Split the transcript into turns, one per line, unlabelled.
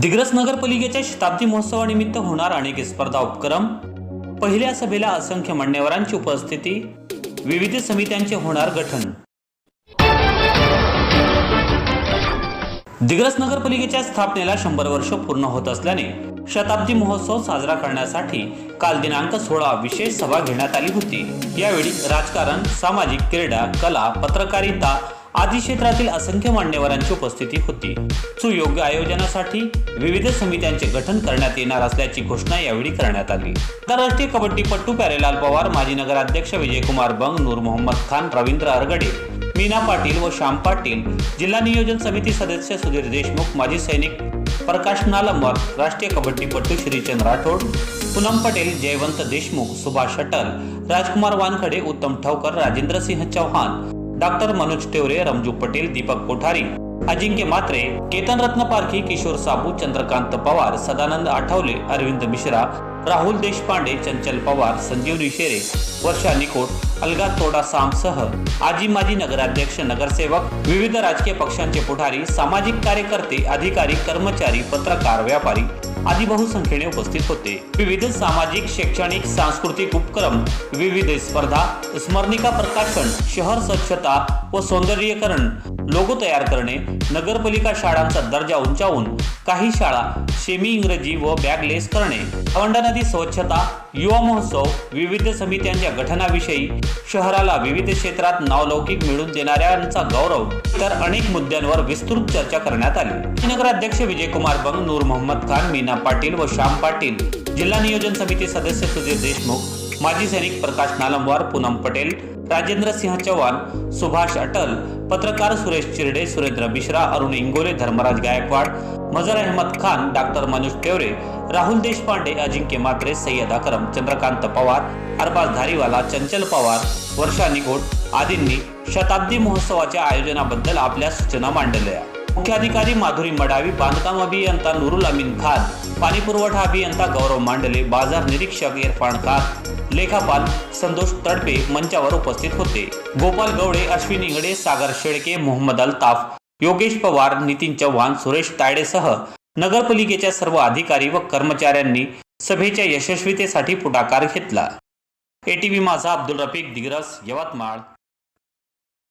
दिग्रस नगरपालिकेच्या शताब्दी महोत्सवानिमित्त होणार अनेक स्पर्धा उपक्रम. पहिल्या सभेला असंख्य मान्यवरांची उपस्थिती. विविध समित्यांचे होणार गठन. दिग्रस नगरपालिकेच्या स्थापनेला शंभर वर्ष पूर्ण होत असल्याने शताब्दी महोत्सव साजरा करण्यासाठी काल दिनांक सोळा विशेष सभा घेण्यात आली होती. यावेळी राजकारण सामाजिक क्रीडा कला पत्रकारिता आदी क्षेत्रातील असंख्य मान्यवरांची उपस्थिती होती. सुयोग्य आयोजनासाठी विविध समित्यांचे गठन करण्यात येणार असल्याची घोषणा यावेळी करण्यात आली. आंतरराष्ट्रीय कबड्डीपटू प्यारेलाल पवार माजी नगराध्यक्ष विजयकुमार बंग नूर मोहम्मद खान रवींद्र अरगडे मीना पाटील व श्याम पाटील जिल्हा नियोजन समिती सदस्य सुधीर देशमुख माजी सैनिक प्रकाश नालंबर राष्ट्रीय कबड्डीपटू श्रीचंद राठोड पूनम पटेल जयवंत देशमुख सुभाष शटल राजकुमार वानखडे उत्तम ठवकर राजेंद्र सिंह चौहान डॉक्टर मनोज टेवरे रमजू पटेल दीपक कोठारी अजिंक्य मात्रे केतन रत्न पारखी किशोर साबू चंद्रकांत पवार सदानंद आठवले अरविंद मिश्रा राहुल देशपांडे चंचल पवार संजीवनी शेरे वर्षा निकोट अलगा तोडा सामसह आजी माजी नगराध्यक्ष नगरसेवक विविध राजकीय पक्षांचे पुढारी सामाजिक कार्यकर्ते अधिकारी कर्मचारी पत्रकार व्यापारी आदी बहुसंख्येने उपस्थित होते. विविध सामाजिक शैक्षणिक सांस्कृतिक उपक्रम विविध स्पर्धा स्मरणिका प्रकाशन शहर स्वच्छता व सौंदर्यीकरण लोगो तयार करणे नगरपालिका शाळांचा दर्जा उंचावून काही शाळा सेमी इंग्रजी व बॅगलेस करणे. औंढा नदी स्वच्छता युवा महोत्सव विविध समित्यांच्या गठनाविषयी शहराला विविध क्षेत्रात नावलौकिक मिळवून देणाऱ्यांचा गौरव तर अनेक मुद्द्यांवर विस्तृत चर्चा करण्यात आली. नगराध्यक्ष विजयकुमार बंग नूर मोहम्मद खान मीना पाटील व श्याम पाटील जिल्हा नियोजन समिती सदस्य सुधीर देशमुख माजी सैनिक प्रकाश नालमवार पूनम पटेल राजेंद्र सिंह चव्हाण सुभाष अटल पत्रकार सुरेश चिरडे सुरेंद्र मिश्रा अरुण इंगोले धर्मराज गायकवाड मजर अहमद खान डॉक्टर मनोज टेवरे राहुल देशपांडे अजिंक्य मात्रे सय्यद अकरम चंद्रकांत पवार अरबाज धारीवाला चंचल पवार वर्षा निघोट आदींनी शताब्दी महोत्सवाच्या आयोजनाबद्दल आपल्या सूचना मांडल्या. मुख्याधिकारी माधुरी मडावी बांधकाम अभियंता नुरुल अमीन खान पाणी पुरवठा अभियंता गौरव मांडले बाजार निरीक्षक इरफान खान लेखापाल संतोष तडपे मंचावर उपस्थित होते. गोपाल गवळे अश्विन इंगडे सागर शेळके मोहम्मद अल्ताफ योगेश पवार नितीन चव्हाण सुरेश तायडेसह नगरपालिकेच्या सर्व अधिकारी व कर्मचाऱ्यांनी सभेच्या यशस्वीतेसाठी पुढाकार घेतला. एटीव्ही माझा अब्दुल रफीक दिग्रस यवतमाळ.